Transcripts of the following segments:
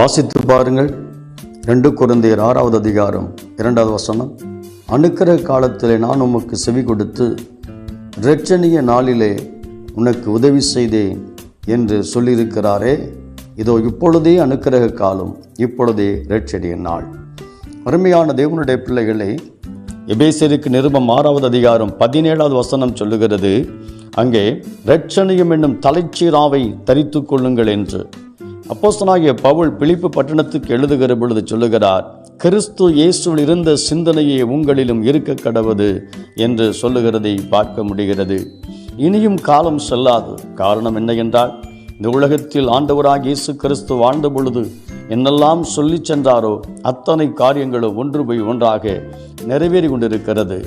வாசித்து பாருங்கள். ரெண்டு குருந்தையர் ஆறாவது அதிகாரம் இரண்டாவது வசனம். அணுக்கிற காலத்திலே நான் உமக்கு செவி கொடுத்து இரட்சணிய நாளிலே உனக்கு உதவி செய்தேன் என்று சொல்லியிருக்கிறாரே. இதோ இப்பொழுதே அனுக்கிரக காலம் இப்பொழுதே இரட்சணிய நாள். அருமையான தேவனுடைய பிள்ளைகளை எபேசியருக்கு நிருபம் ஆறாவது அதிகாரம் பதினேழாவது வசனம் சொல்லுகிறது அங்கே இரட்சணியம் என்னும் தலைச்சீராவை தரித்து கொள்ளுங்கள் என்று. அப்போஸ்தனாகிய பவுல் பிழிப்பு பட்டணத்துக்கு எழுதுகிற பொழுது சொல்லுகிறார் கிறிஸ்து இயேசுவில் இருந்த சிந்தனையை உங்களிலும் இருக்க கடவுது என்று சொல்லுகிறதை பார்க்க முடிகிறது. இனியும் காலம் செல்லாது. காரணம் என்ன என்றால் இந்த உலகத்தில் ஆண்டவராக இயேசு கிறிஸ்து வாழ்ந்த பொழுது என்னெல்லாம் சொல்லி சென்றாரோ அத்தனை காரியங்களும் ஒன்று போய் ஒன்றாக நிறைவேறி கொண்டிருக்கிறது.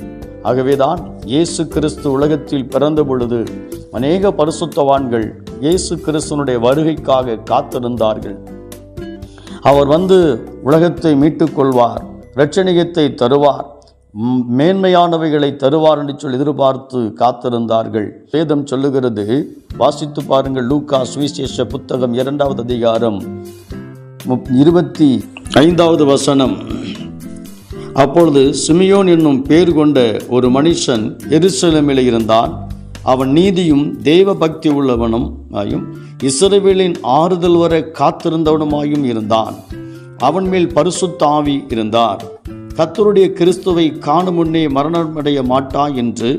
ஆகவேதான் இயேசு கிறிஸ்து உலகத்தில் பிறந்த பொழுது அநேக பரிசுத்தவான்கள் இயேசு கிறிஸ்தனுடைய வருகைக்காக காத்திருந்தார்கள். அவர் வந்து உலகத்தை மீட்டுக்கொள்வார் இரட்சணிகத்தை தருவார் மேன்மையானவைகளை தருவார் என்று சொல்லி எதிர்பார்த்து காத்திருந்தார்கள். வேதம் சொல்லுகிறது வாசித்து பாருங்கள் லூக்கா சுவிசேஷ புத்தகம் இரண்டாவது அதிகாரம் முப்- இருபத்தி ஐந்தாவது வசனம். அப்பொழுது சிமியோன் என்னும் பேர் கொண்ட ஒரு மனுஷன் எருசலமில் இருந்தான். அவன் நீதியும் தெய்வ பக்தி உள்ளவனும் ஆயும் இஸ்ரவேலின் ஆறுதல் வர காத்திருந்தவனுமாயும் இருந்தான். அவன் மேல் பரிசுத்த ஆவி இருந்தார். கத்தருடைய கிறிஸ்துவை காணும் முன்னே மரணமடைய மாட்டா என்று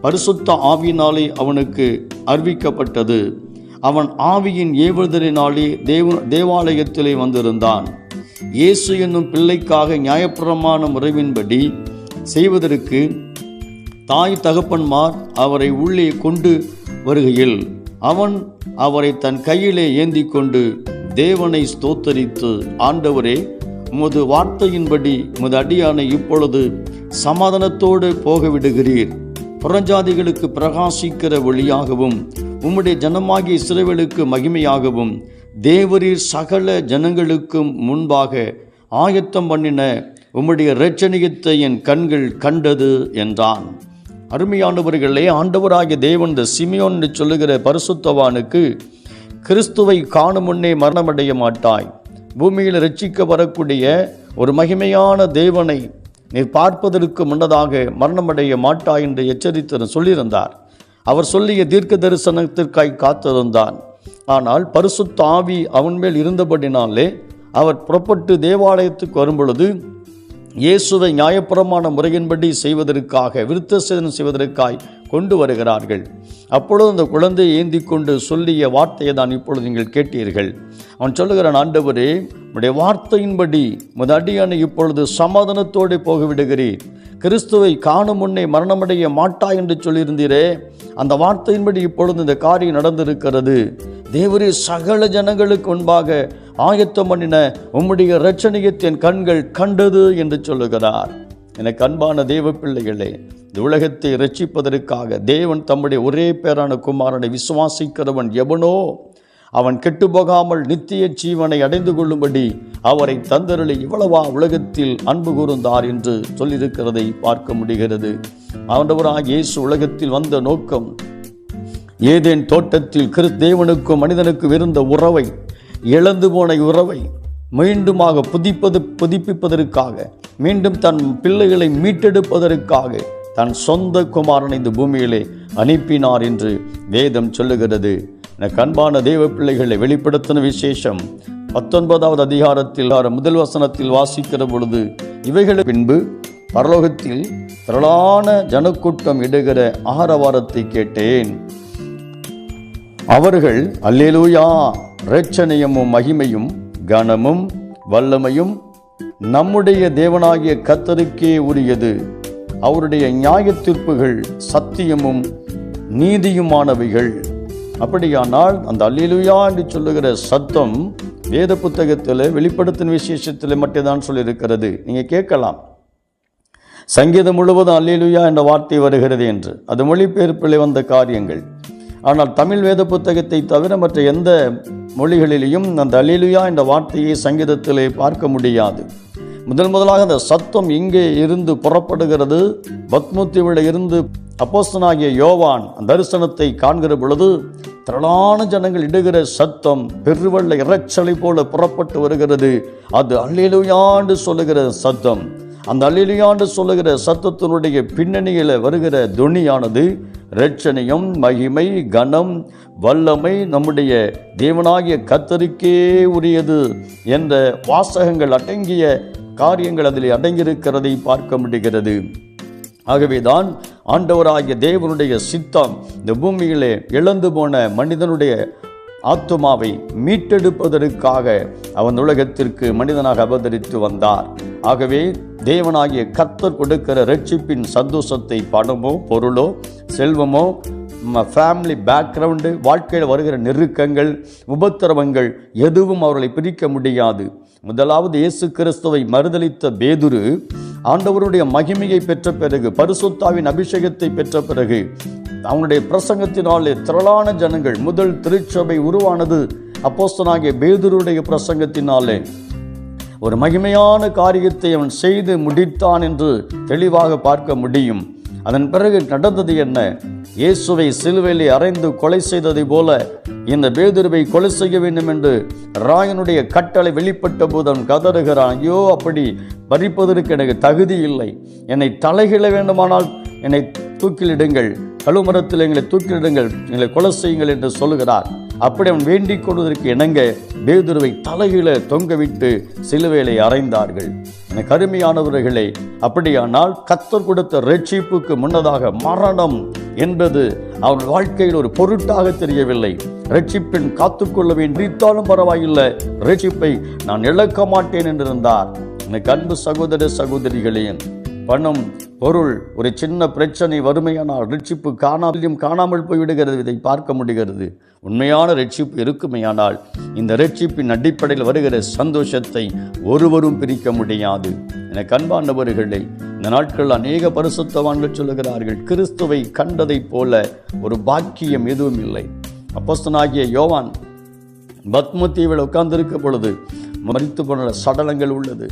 பரிசுத்த ஆவியினாலே அவனுக்கு அறிவிக்கப்பட்டது. அவன் ஆவியின் ஏவுதலினாலே தேவ தேவாலயத்திலே வந்திருந்தான். இயேசு என்னும் பிள்ளைக்காக நியாயப்பிரமான முறைவின்படி செய்வதற்கு தாய் தகப்பன்மார் அவரை உள்ளே கொண்டு வருகையில் அவன் அவரை தன் கையிலே ஏந்தி கொண்டு தேவனை ஸ்தோத்தரித்து ஆண்டவரே உமது வார்த்தையின்படி உமது அடியானை இப்பொழுது சமாதானத்தோடு போகவிடுகிறீர். புறஞ்சாதிகளுக்கு பிரகாசிக்கிற ஒளியாகவும் உம்முடைய ஜனமாகிய இஸ்ரவேலுக்கு மகிமையாகவும் தேவரீர் சகல ஜனங்களுக்கும் முன்பாக ஆயத்தம் பண்ணின உம்முடைய இரட்சணியத்தை என் கண்கள் கண்டது என்றான். அருமையானவர்களே ஆண்டவராகிய தேவன் இந்த சிமியோன் என்று சொல்லுகிற பரிசுத்தவானுக்கு கிறிஸ்துவை காணும் முன்னே மரணமடைய மாட்டாய். பூமியில் ரட்சிக்க வரக்கூடிய ஒரு மகிமையான தேவனை நீர் பார்ப்பதற்கு முன்னதாக மரணமடைய மாட்டாய் என்று எச்சரித்து சொல்லியிருந்தார். அவர் சொல்லிய தீர்க்க தரிசனத்திற்காய் காத்திருந்தான். ஆனால் பரிசுத்த ஆவி அவன் மேல் இருந்தபடினாலே அவர் புறப்பட்டு தேவாலயத்துக்கு வரும்பொழுது இயேசுவை நியாயப்புறமான முறையின்படி செய்வதற்காக விருத்த சேதனம் செய்வதற்காய் கொண்டு வருகிறார்கள். அப்பொழுது அந்த குழந்தையை ஏந்தி கொண்டு சொல்லிய வார்த்தையை தான் இப்பொழுது நீங்கள் கேட்டீர்கள். அவன் சொல்லுகிறான் ஆண்டவரே உடைய வார்த்தையின்படி முத அடியானை இப்பொழுது சமாதானத்தோடு போகவிடுகிறீர். கிறிஸ்துவை காணும் முன்னே மரணமடைய மாட்டாய் என்று சொல்லியிருந்தீரே. அந்த வார்த்தையின்படி இப்பொழுது இந்த காரியம் நடந்திருக்கிறது. தேவரே சகல ஜனங்களுக்கு முன்பாக ஆயத்தம் பண்ணின உம்முடைய இரட்சணியத்தின் கண்கள் கண்டது என்று சொல்லுகிறார். எனக்கு அன்பான தேவ பிள்ளைகளே இந்த உலகத்தை ரட்சிப்பதற்காக தேவன் தம்முடைய ஒரே பேரான குமாரனை விசுவாசிக்கிறவன் எவனோ அவன் கெட்டுப்போகாமல் நித்திய ஜீவனை அடைந்து கொள்ளும்படி அவரை தந்தருளி இவ்வளவா உலகத்தில் அன்பு கூர்ந்தார் என்று சொல்லியிருக்கிறதை பார்க்க முடிகிறது. ஆண்டவராக இயேசு உலகத்தில் வந்த நோக்கம் ஏதேன் தோட்டத்தில் கிறிஸ் தேவனுக்கும் மனிதனுக்கும் இருந்த உறவை இழந்து போன உறவை மீண்டுமாக புதிப்பது புதுப்பிப்பதற்காக மீண்டும் தன் பிள்ளைகளை மீட்டெடுப்பதற்காக தன் சொந்த குமாரனை இந்த பூமியிலே அனுப்பினார் என்று வேதம் சொல்லுகிறது. எனக்கு அன்பான தேவ பிள்ளைகளை வெளிப்படுத்தின விசேஷம் பத்தொன்பதாவது அதிகாரத்தில் முதல் வசனத்தில் வாசிக்கிற பொழுது இவைகளை பின்பு பரலோகத்தில் திரளான ஜனக்கூட்டம் இடுகிற ஆரவாரத்தை கேட்டேன். அவர்கள் அல்லேலூயா இரட்சணியமும் மகிமையும் கனமும் வல்லமையும் நம்முடைய தேவனாகிய கத்தருக்கே உரியது. அவருடைய நியாய தீர்ப்புகள் சத்தியமும் நீதியுமானவைகள். அப்படியானால் அந்த அல்லேலூயா என்று சொல்லுகிற சத்தம் வேத புத்தகத்தில் வெளிப்படுத்தின விசேஷத்தில் மட்டும்தான் சொல்லியிருக்கிறது. நீங்கள் கேட்கலாம். சங்கீதம் முழுவதும் அல்லேலுயா என்ற வார்த்தை வருகிறது என்று. அது மொழிபெயர்ப்பிலே வந்த காரியங்கள். ஆனால் தமிழ் வேத புத்தகத்தை தவிர மற்ற எந்த மொழிகளிலேயும் அந்த அலிலுயா என்ற வார்த்தையை சங்கீதத்திலே பார்க்க முடியாது. முதல் முதலாக அந்த சத்தம் இங்கே இருந்து புறப்படுகிறது. பத்முத்திவில இருந்து அப்போஸ்தனாகிய யோவான் தரிசனத்தை காண்கிற பொழுது திரளான ஜனங்கள் இடுகிற சத்தம் பெருவள்ள இறைச்சலை போல புறப்பட்டு வருகிறது. அது அல்லிலுயாண்டு சொல்லுகிற சத்தம். அந்த அல்லேலுயாண்டு சொல்லுகிற சத்தத்தினுடைய பின்னணியில் வருகிற துணியானது இரட்சணியம் மகிமை கனம் வல்லமை நம்முடைய தேவனாகிய கத்தருக்கே உரியது என்ற வாசகங்கள் அடங்கிய காரியங்கள் அதில் அடங்கியிருக்கிறதை பார்க்க முடிகிறது. ஆகவேதான் ஆண்டவராகிய தேவனுடைய சித்தம் இந்த பூமியிலே இழந்து போன மனிதனுடைய ஆத்துமாவை மீட்டெடுப்பதற்காக அவன் உலகத்திற்கு மனிதனாக அவதரித்து வந்தார். ஆகவே தேவனாகிய கர்த்தர் கொடுக்கிற ரட்சிப்பின் சந்தோஷத்தை பணமோ பொருளோ செல்வமோ ஃபேமிலி பேக்ரவுண்டு வாழ்க்கையில் வருகிற நெருக்கங்கள் உபத்திரவங்கள் எதுவும் அவர்களை பிரிக்க முடியாது. முதலாவது இயேசு கிறிஸ்துவை மறுதளித்த பேதுரு ஆண்டவருடைய மகிமையை பெற்ற பிறகு பரிசுத்தாவின் அபிஷேகத்தை பெற்ற பிறகு அவனுடைய பிரசங்கத்தினாலே திரளான ஜனங்கள் முதல் திருச்சபை உருவானது அப்போஸ்தனாகிய பேதுருடைய பிரசங்கத்தினாலே. ஒரு மகிமையான காரியத்தை அவன் செய்து முடித்தான் என்று தெளிவாக பார்க்க முடியும். அதன் பிறகு நடந்தது என்ன? இயேசுவை சிலுவையிலே அறைந்து கொலை செய்ததை போல இந்த பேதுருவை கொலை செய்ய வேண்டும் என்று ராயனுடைய கட்டளை வெளிப்பட்ட போது அவன் கதறுகிறான். ஐயோ அப்படி பறிப்பதற்கு எனக்கு தகுதி இல்லை. என்னை தலைகிழ வேண்டுமானால் என்னை தூக்கிலிடுங்கள். கழுமரத்தில் எங்களை தூக்கிலிடுங்கள். எங்களை கொலை செய்யுங்கள் என்று சொல்லுகிறார். அப்படி அவன் வேண்டிக் கொள்வதற்கு இணங்க பேதுருவை தலையில தொங்கவிட்டு சிலுவையிலே அறைந்தார்கள். என கருமையானவர்களே அப்படியானால் கத்தர் கொடுத்த ரட்சிப்புக்கு முன்னதாக மரணம் என்பது அவன் வாழ்க்கையில் ஒரு பொருட்டாக தெரியவில்லை. ரட்சிப்பின் காத்துக்கொள்ள வேண்டித்தாலும் பரவாயில்லை. ரட்சிப்பை நான் இழக்க மாட்டேன் என்றிருந்தார். எனக்கு அன்பு சகோதர சகோதரிகளே பணம் பொருள் ஒரு சின்ன பிரச்சனை வறுமையானால் ரட்சிப்பு காணாமலும் காணாமல் போய்விடுகிறது. இதை பார்க்க முடிகிறது. உண்மையான ரட்சிப்பு இருக்குமேயானால் இந்த ரட்சிப்பின் அடிப்படையில் வருகிற சந்தோஷத்தை ஒருவரும் பிரிக்க முடியாது. என கண்பாண்டவர்களே இந்த நாட்கள் அநேக பரிசுத்தவான்கள் சொல்லுகிறார்கள் கிறிஸ்துவை கண்டதைப் போல ஒரு பாக்கியம் எதுவும் இல்லை. அப்பஸ்தனாகிய யோவான் பத்மத்தீவில் உட்கார்ந்திருக்க பொழுது மறித்து போன சடலங்கள் உள்ளது.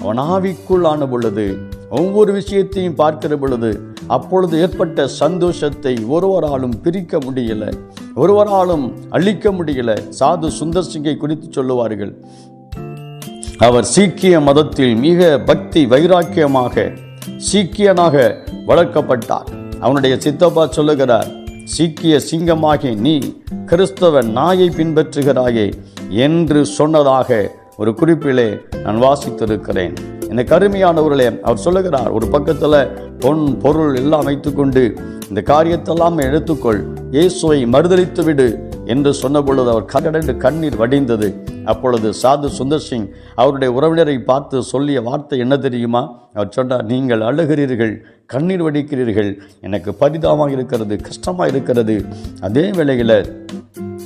அவன் ஆவிக்குள் ஆன பொழுது ஒவ்வொரு விஷயத்தையும் பார்க்கிற பொழுது அப்பொழுது ஏற்பட்ட சந்தோஷத்தை ஒருவராலும் பிரிக்க முடியல. ஒருவராலும் அழிக்க முடியல. சாது சுந்தர் சிங்கை குறித்து சொல்லுவார்கள். அவர் சீக்கிய மதத்தில் மிக பக்தி வைராக்கியமாக சீக்கியனாக வளர்க்கப்பட்டார். அவனுடைய சித்தப்பா சொல்லுகிறார் சீக்கிய சிங்கமாகி நீ கிறிஸ்தவ நாயை பின்பற்றுகிறாயே என்று சொன்னதாக ஒரு குறிப்பிலே நான் வாசித்திருக்கிறேன். இந்த கருமையானவர்களே அவர் சொல்லுகிறார் ஒரு பக்கத்தில் பொன் பொருள் எல்லாம் வைத்துக்கொண்டு இந்த காரியத்தெல்லாம் எடுத்துக்கொள். இயேசுவை மறுதளித்து விடு என்று சொன்ன பொழுது அவர் கடடென்று கண்ணீர் வடிந்தது. அப்பொழுது சாது சுந்தர் சிங் அவருடைய உறவினரை பார்த்து சொல்லிய வார்த்தை என்ன தெரியுமா? அவர் சொன்னார் நீங்கள் அழுகிறீர்கள் கண்ணீர் வடிக்கிறீர்கள் எனக்கு பரிதாபமாக இருக்கிறது கஷ்டமாக இருக்கிறது. அதே வேளையில்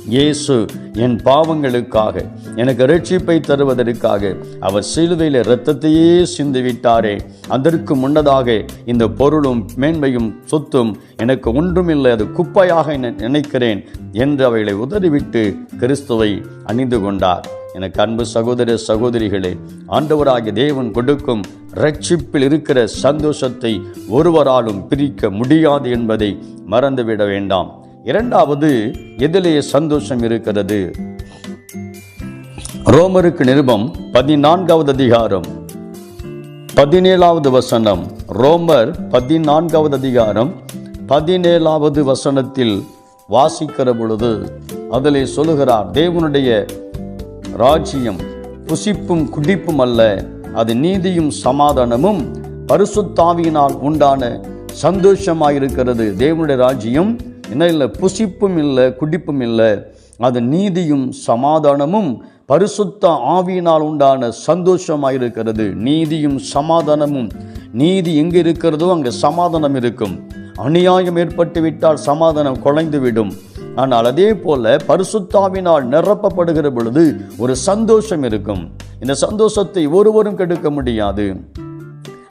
இயேசு என் பாவங்களுக்காக எனக்கு ரட்சிப்பை தருவதற்காக அவர் சிலுவையில் இரத்தத்தையே சிந்துவிட்டாரே. அதற்கு முன்னதாக இந்த பொருளும் மேன்மையும் சொத்தும் எனக்கு ஒன்றுமில்லை அது குப்பையாக நினைக்கிறேன் என்று அவைகளை உதறிவிட்டு கிறிஸ்துவை அணிந்து கொண்டார். எனக்கு அன்பு சகோதர சகோதரிகளே ஆண்டவராகிய தேவன் கொடுக்கும் ரட்சிப்பில் இருக்கிற சந்தோஷத்தை ஒருவராலும் பிரிக்க முடியாது என்பதை மறந்துவிட வேண்டாம். இரண்டாவது எதிலே சந்தோஷம் இருக்கிறது. ரோமருக்கு நிருபம் பதினான்காவது அதிகாரம். பதினேழாவது வசனம். ரோமர் பதினான்காவது அதிகாரம். பதினேழாவது வசனத்தில் வாசிக்கிற பொழுது அதிலே சொல்லுகிறார் தேவனுடைய ராஜ்யம் புசிப்பும் குடிப்பும் அல்ல அது நீதியும் சமாதானமும் பரிசுத்தாவியினால் உண்டான சந்தோஷமாயிருக்கிறது. தேவனுடைய ராஜ்யம் என்ன இல்லை? புசிப்பும் இல்லை குடிப்பும் இல்லை. அது நீதியும் சமாதானமும் பரிசுத்த ஆவியினால் உண்டான சந்தோஷமாயிருக்கிறது. நீதியும் சமாதானமும். நீதி எங்கே இருக்கிறதோ அங்கே சமாதானம் இருக்கும். அநியாயம் ஏற்பட்டு விட்டால் சமாதானம் குலைந்துவிடும். ஆனால் அதே போல பரிசுத்தாவினால் நிரப்பப்படுகிற பொழுது ஒரு சந்தோஷம் இருக்கும். இந்த சந்தோஷத்தை ஒருவரும் கெடுக்க முடியாது.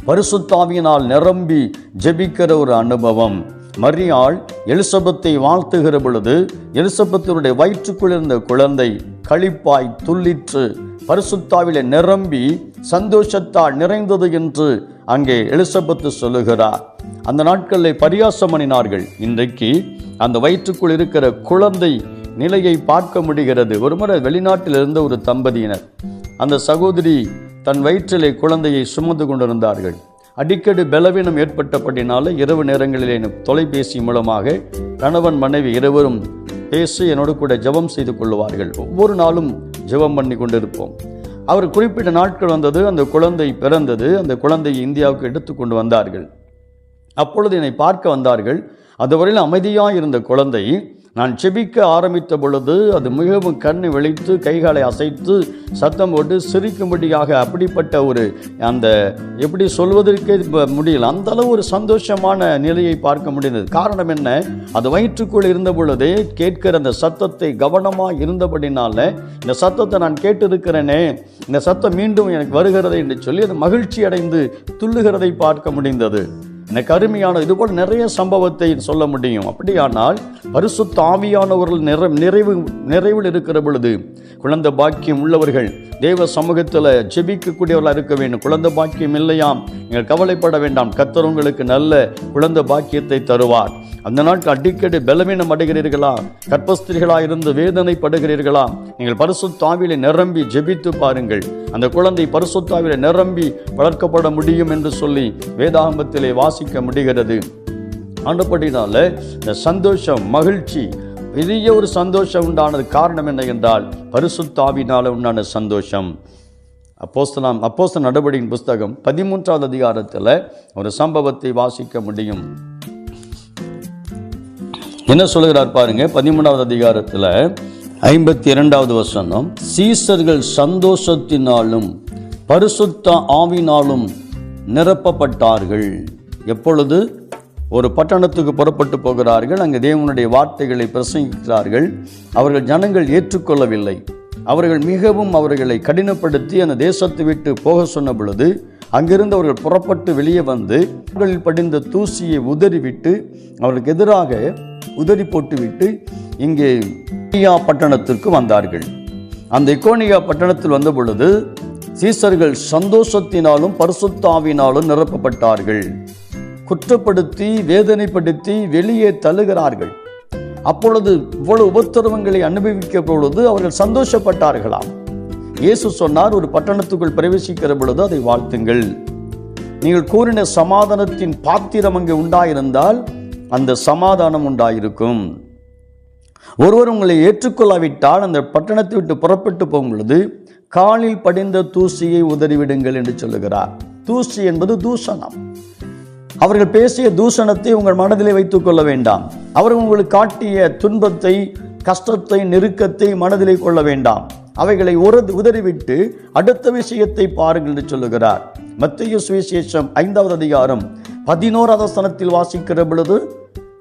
பரிசுத்தாவியினால் நிரம்பி ஜெபிக்கிற ஒரு அனுபவம். மரியாள் எலிசபத்தை வாழ்த்துகிற பொழுது எலிசபத்தினுடைய வயிற்றுக்குள் இருந்த குழந்தை களிப்பாய் துள்ளிற்று பரிசுத்தாவிலே நிரம்பி சந்தோஷத்தால் நிறைந்தது என்று அங்கே எலிசபத்து சொல்லுகிறார். அந்த நாட்களில் பரியாசம் பண்ணினார்கள் இன்றைக்கு அந்த வயிற்றுக்குள் இருக்கிற குழந்தை நிலையை பார்க்க முடிகிறது. ஒருமுறை வெளிநாட்டில் இருந்த ஒரு தம்பதியினர் அந்த சகோதரி தன் வயிற்றிலே குழந்தையை சுமந்து கொண்டிருந்தார்கள். அடிக்கடி பலவீனம் ஏற்பட்டபடினால இரவு நேரங்களிலே தொலைபேசி மூலமாக கணவன் மனைவி இருவரும் பேசி என்னோடு கூட ஜெபம் செய்து கொள்வார்கள் ஒவ்வொரு நாளும் ஜெபம் பண்ணி கொண்டிருப்போம். அவர் குறிப்பிட்ட நாட்கள் வந்தது அந்த குழந்தை பிறந்தது அந்த குழந்தையை இந்தியாவுக்கு எடுத்து கொண்டு வந்தார்கள். அப்பொழுது என்னை பார்க்க வந்தார்கள். அதுவரையில் அமைதியாக இருந்த குழந்தை நான் செபிக்க ஆரம்பித்த பொழுது அது மிகவும் கண்ணை வெளித்து கைகளை அசைத்து சத்தம் போட்டு சிரிக்கும்படியாக அப்படிப்பட்ட ஒரு அந்த எப்படி சொல்வதற்கே முடியல. அந்த அளவு ஒரு சந்தோஷமான நிலையை பார்க்க முடிந்தது. காரணம் என்ன? அது வயிற்றுக்குள் இருந்த பொழுதே கேட்கிற அந்த சத்தத்தை கவனமாக இருந்தபடினால இந்த சத்தத்தை நான் கேட்டிருக்கிறேனே இந்த சத்தம் மீண்டும் எனக்கு வருகிறது என்று சொல்லி அது மகிழ்ச்சி அடைந்து துள்ளுகிறதை பார்க்க முடிந்தது. எனக்கு அருமையான இதுபோல் நிறைய சம்பவத்தை சொல்ல முடியும். அப்படியானால் பரிசு தாவியானவர்கள் நிறை நிறைவு நிறைவில் இருக்கிற பொழுது குழந்தை பாக்கியம் உள்ளவர்கள் தேவ சமூகத்தில் ஜெபிக்கக்கூடியவர்களாக இருக்க வேண்டும். குழந்தை பாக்கியம் இல்லையாம். நீங்கள் கவலைப்பட வேண்டாம். கத்தர் உங்களுக்கு நல்ல குழந்தை பாக்கியத்தை தருவார். அந்த நாட்கள் அடிக்கடி பலவீனம் அடைகிறீர்களா? கற்பஸ்திரிகளாக இருந்து வேதனைப்படுகிறீர்களா? நீங்கள் பரிசுத்தாவிலே நிரம்பி ஜெபித்து பாருங்கள். அந்த குழந்தை பரிசுத்தாவிலே நிரம்பி வளர்க்கப்பட முடியும் என்று சொல்லி வேதாகமத்திலே வாசிக்க முடிகிறது. ஆனப்படினால இந்த சந்தோஷம் மகிழ்ச்சி பெரிய ஒரு சந்தோஷம் உண்டானது காரணம் என்ன என்றால் பரிசுத்தாவினால உண்டான சந்தோஷம். அப்போஸ்தலாம் அப்போஸ்த நடவடிக்கையின் புஸ்தகம் பதிமூன்றாவது அதிகாரத்தில் ஒரு சம்பவத்தை வாசிக்க முடியும். என்ன சொல்லுகிறார் பாருங்க பதிமூன்றாவது அதிகாரத்தில் ஐம்பத்தி இரண்டாவது வசனம். சீசர்கள் சந்தோஷத்தினாலும் பரிசுத்த ஆவினாலும் நிரப்பப்பட்டார்கள். எப்பொழுது ஒரு பட்டணத்துக்கு புறப்பட்டு போகிறார்கள் அங்கே தேவனுடைய வார்த்தைகளை பிரசங்கிக்கிறார்கள். அவர்கள் ஜனங்கள் ஏற்றுக்கொள்ளவில்லை. அவர்கள் மிகவும் அவர்களை கடினப்படுத்தி அந்த தேசத்தை விட்டு போக சொன்ன பொழுது அங்கிருந்து அவர்கள் புறப்பட்டு வெளியே வந்து அவர்களில் படிந்த தூசியை உதறிவிட்டு அவர்களுக்கு எதிராக உதறி போட்டுவிட்டு இங்கே இக்கோனியா பட்டணத்திற்கு வந்தார்கள். அந்த இக்கோனியா பட்டணத்தில் வந்த பொழுது சீசர்கள் சந்தோஷத்தினாலும் பரிசுத்தாவினாலும் நிரப்பப்பட்டார்கள். குற்றப்படுத்தி வேதனைப்படுத்தி வெளியே தள்ளுகிறார்கள். அப்பொழுது இவ்வளவு உபத்திரவங்களை அனுபவிக்க பொழுது அவர்கள் சந்தோஷப்பட்டார்களாம். இயேசு சொன்னார் ஒரு பட்டணத்துக்குள் பிரவேசிக்கிற பொழுது அதை வாழ்த்துங்கள். நீங்கள் கூறின சமாதானத்தின் பாத்திரம் அங்கே உண்டாயிருந்தால் அந்த சமாதானம் உண்டாயிருக்கும். ஒருவர் உங்களை ஏற்றுக்கொள்ளாவிட்டால் அந்த பட்டணத்தை விட்டு புறப்பட்டு போகும் பொழுது காலில் படிந்த தூசியை உதறிவிடுங்கள் என்று சொல்லுகிறார். தூசி என்பது தூஷணம் அவர்கள் பேசிய தூஷணத்தை உங்கள் மனதிலே வைத்துக் கொள்ள வேண்டாம். அவர்கள் உங்களுக்கு காட்டிய துன்பத்தை கஷ்டத்தை நெருக்கத்தை மனதிலே கொள்ள வேண்டாம். அவைகளை உரது உதறிவிட்டு அடுத்த விஷயத்தை பாருங்கள் என்று சொல்லுகிறார். மத்திய சுவிசேஷம் ஐந்தாவது அதிகாரம் பதினோராவது ஸ்தனத்தில் வாசிக்கிற பொழுது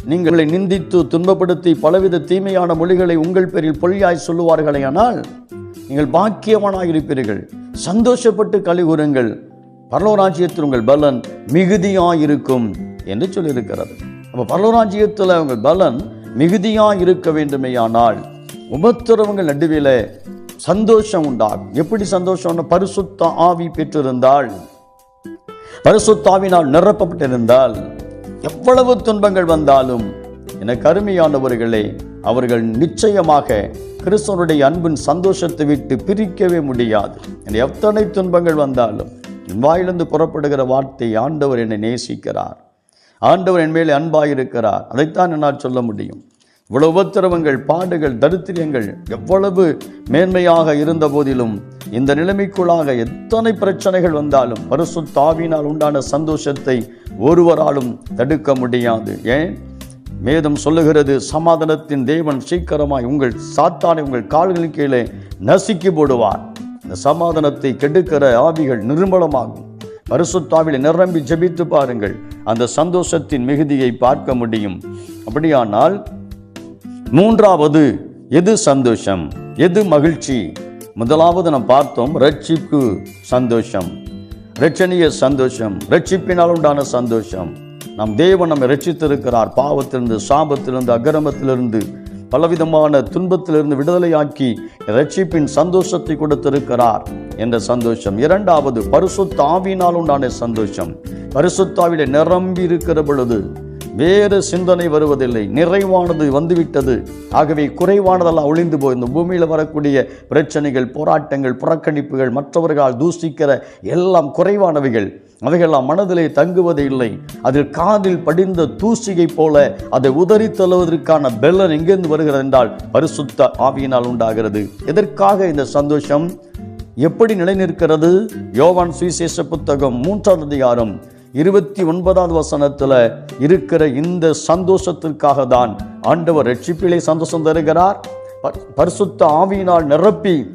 நீங்களை நிந்தித்து துன்பப்படுத்தி பலவித தீமையான மொழிகளை உங்கள் பேரில் பொழியாய் சொல்லுவார்களேயானால் நீங்கள் பாக்கியவனாக இருப்பீர்கள் சந்தோஷப்பட்டு கழிவுறுங்கள். பரலோராஜ்யத்தில் உங்கள் பலன் மிகுதியாயிருக்கும் என்று சொல்லியிருக்கிறது. அப்போ பரலோராஜ்யத்தில் உங்கள் பலன் மிகுதியாக இருக்க வேண்டுமேயானால் உபத்திரவங்கள் நடுவில் சந்தோஷம் உண்டாகும். எப்படி சந்தோஷம்னு பரிசுத்த ஆவி பெற்றிருந்தால் பரிசுத்தாவினால் நிரப்பப்பட்டிருந்தால் எவ்வளவு துன்பங்கள் வந்தாலும் எனக்கு அருமையானவர்களே அவர்கள் நிச்சயமாக கிறிஸ்தவனுடைய அன்பின் சந்தோஷத்தை விட்டு பிரிக்கவே முடியாது. என எத்தனை துன்பங்கள் வந்தாலும் வாயிலிருந்து புறப்படுகிற வார்த்தை ஆண்டவர் என்னை நேசிக்கிறார். ஆண்டவர் என் மேலே அன்பாயிருக்கிறார். அதைத்தான் என்னால் சொல்ல முடியும். இவ்வளவு உபத்திரவங்கள் பாடுகள் தரித்திரியங்கள் எவ்வளவு மேன்மையாக இருந்த போதிலும் இந்த நிலைமைக்குள்ளாக எத்தனை பிரச்சனைகள் வந்தாலும் பரிசு தாவினால் உண்டான சந்தோஷத்தை ஒருவராலும் தடுக்க முடியாது. ஏன்? மேதம் சொல்லுகிறது சமாதானத்தின் தேவன் சீக்கிரமாய் உங்கள் சாத்தானை உங்கள் கால்களின் கீழே நசுக்கி போடுவார். இந்த சமாதானத்தை கெடுக்கிற ஆவிகள் நிர்மலமாகும். பரிசுத்தாவிலே நிரம்பி ஜெபித்து பாருங்கள். அந்த சந்தோஷத்தின் மிகுதியை பார்க்க முடியும். அப்படியானால் மூன்றாவது எது சந்தோஷம்? எது மகிழ்ச்சி? முதலாவது நாம் பார்த்தோம் ரட்சிப்பு சந்தோஷம். ரட்சணிய சந்தோஷம் ரட்சிப்பினால் உண்டான சந்தோஷம். நம் தேவன் நம்மை ரட்சித்திருக்கிறார் பாவத்திலிருந்து சாபத்திலிருந்து அக்கிரமத்திலிருந்து பலவிதமான துன்பத்திலிருந்து விடுதலையாக்கி ரட்சிப்பின் சந்தோஷத்தை கொடுத்திருக்கிறார். என்ற சந்தோஷம். இரண்டாவது பரிசுத்த ஆவினால் உண்டான சந்தோஷம். பரிசுத்தாவிட நிரம்பி இருக்கிற பொழுது வேறு சிந்தனை வருவதில்லை. நிறைவானது வந்துவிட்டது. ஆகவே குறைவானதெல்லாம் ஒளிந்து போய் இந்த பூமியில் வரக்கூடிய பிரச்சனைகள் போராட்டங்கள் புறக்கணிப்புகள் மற்றவர்களால் தூசிக்கிற எல்லாம் குறைவானவைகள். அவைகள் மனதிலே தங்குவது இல்லை. அதில் காதில் படிந்த தூசியை போல அதை உதறி தள்ளுவதற்கான பெல்லன் எங்கிருந்து வருகிறது என்றால் பரிசுத்த ஆவியினால் உண்டாகிறது. எதற்காக இந்த சந்தோஷம்? எப்படி நிலைநிற்கிறது? யோவான் சுவிசேஷ புத்தகம் மூன்றாவது அதிகாரம் இருபத்தி ஒன்பதாவது வசனத்தில் இருக்கிற இந்த சந்தோஷத்திற்காக தான் ஆண்டவர் ரட்சிப்பிலே சந்தோஷம் தருகிறார். பரிசுத்த ஆவியினால் நிரப்பி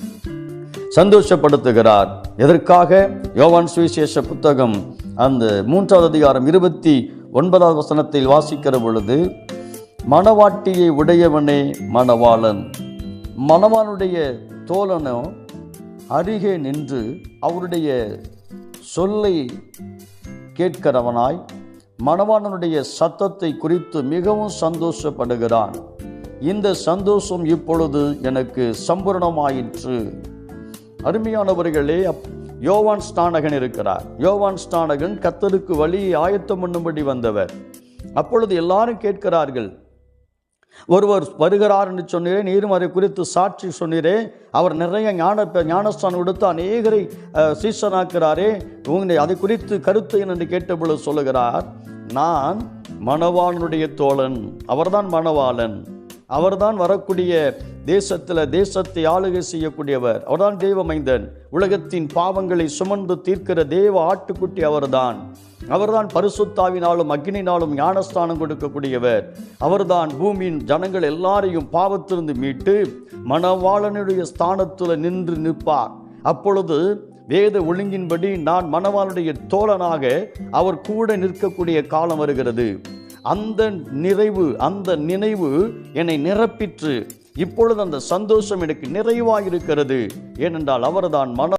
சந்தோஷப்படுத்துகிறார். எதற்காக? யோவான் சுவிசேஷ புத்தகம் அந்த மூன்றாவது அதிகாரம் இருபத்தி ஒன்பதாவது வசனத்தில் வாசிக்கிற பொழுது மணவாட்டியை உடையவனே மணவாளன். மணவானுடைய தோழனோ அருகே நின்று அவருடைய சொல்லை கேட்கிறவனாய் மணவாளனுடைய சத்தத்தை குறித்து மிகவும் சந்தோஷப்படுகிறான். இந்த சந்தோஷம் இப்பொழுது எனக்கு சம்பூரணமாயிற்று. அருமையானவர்களே யோவான் ஸ்நானகன் இருக்கிறார். யோவான் ஸ்நானகன் கத்தருக்கு வழியை ஆயத்தம் பண்ணும்படி வந்தவர். அப்பொழுது எல்லாரும் கேட்கிறார்கள் ஒருவர் வருகிறார் என்று சொன்னீரே நீரும் அதை குறித்து சாட்சி சொன்னீரே. அவர் நிறைய ஞான ஞானஸ்தானம் கொடுத்து அநேகரை சீசனாக்கிறாரே. உங்களை அதை குறித்து கருத்து என்று கேட்டபொழுது சொல்லுகிறார் நான் மணவாளனுடைய தோழன் அவர்தான் மணவாளன். அவர்தான் வரக்கூடிய தேசத்தில் தேசத்தை ஆளுகை செய்யக்கூடியவர். அவர்தான் தெய்வமைந்தன். உலகத்தின் பாவங்களை சுமந்து தீர்க்கிற தேவ ஆட்டுக்குட்டி அவர்தான். அவர்தான் பரிசுத்தாவினாலும் அக்னினாலும் ஞானஸ்தானம் கொடுக்கக்கூடியவர். அவர்தான் பூமியின் ஜனங்கள் எல்லாரையும் பாவத்திலிருந்து மீட்டு மணவாளனுடைய ஸ்தானத்தில் நின்று நிற்பார். அப்பொழுது வேத ஒழுங்கின்படி நான் மணவாளனுடைய தோழனாக அவர் கூட நிற்கக்கூடிய காலம் வருகிறது. அந்த நிறைவு அந்த நினைவு என்னை நிரப்பிற்று. இப்பொழுது அந்த சந்தோஷம் எனக்கு நிறைவாக இருக்கிறது ஏனென்றால் அவர்தான் மன